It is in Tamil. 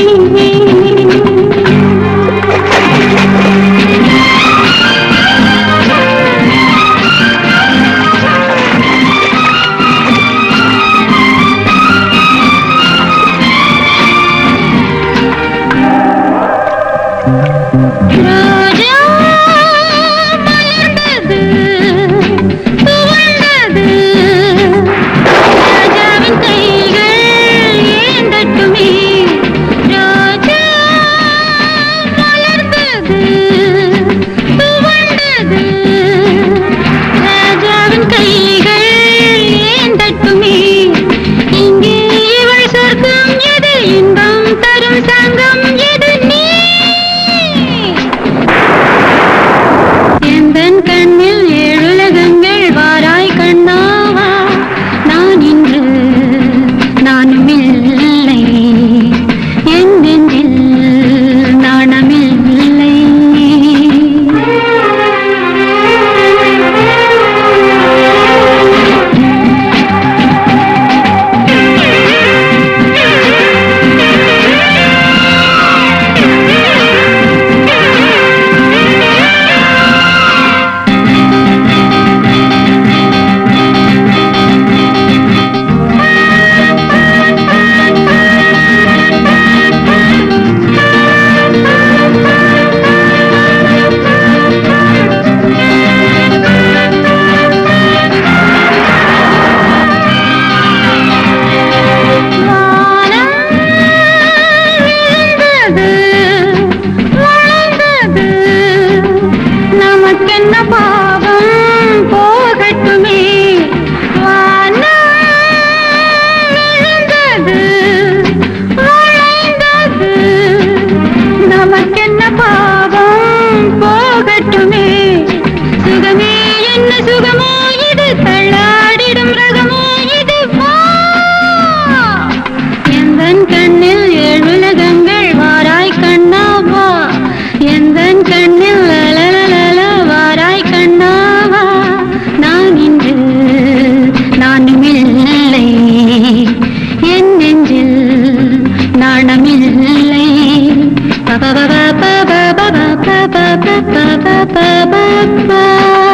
Bye. தள்ளட்டுமே சுகமே என்ன சுகமோ இது? தள்ளாடிடும் ரகமோ இது? எந்த கண்ணில் ஏழுலகங்கள் வாராய் கண்ணா வா. எந்த கண்ணில் அலலலல வாராய் கண்ணாவா நான் இன்று நானும் என் நெஞ்சில் நாணமில்லை ba ba ba